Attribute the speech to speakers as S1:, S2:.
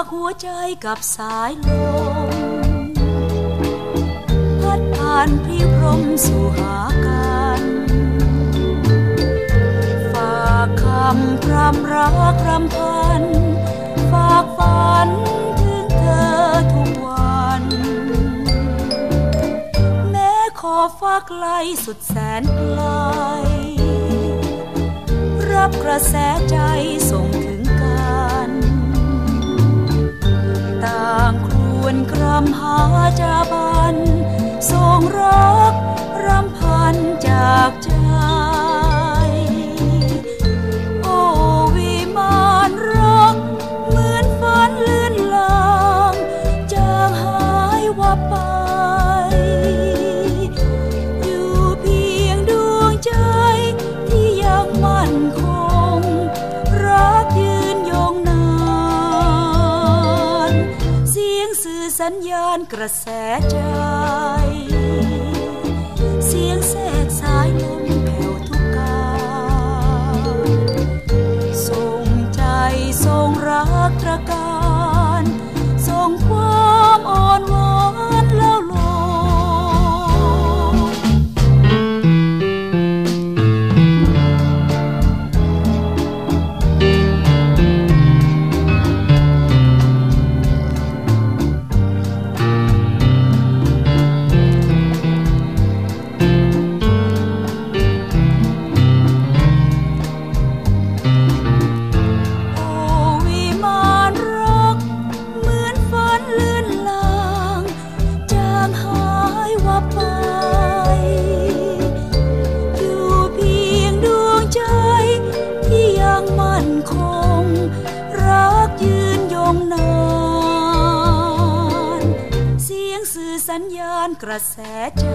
S1: ากหัวใจกับสายลมพัดผ่านพริพรมสู่หากันฝากคำพรำรักรำพัน ฝากฝันถึงเธอทุกวัน แม้ขอฟ้าไกลสุดแสนไกลรับกระแสใจส่งถึง จาบันทรงรักรำพันจากใจ สัญญาณกระแสใจ สื่อสัญาณกระแสใจ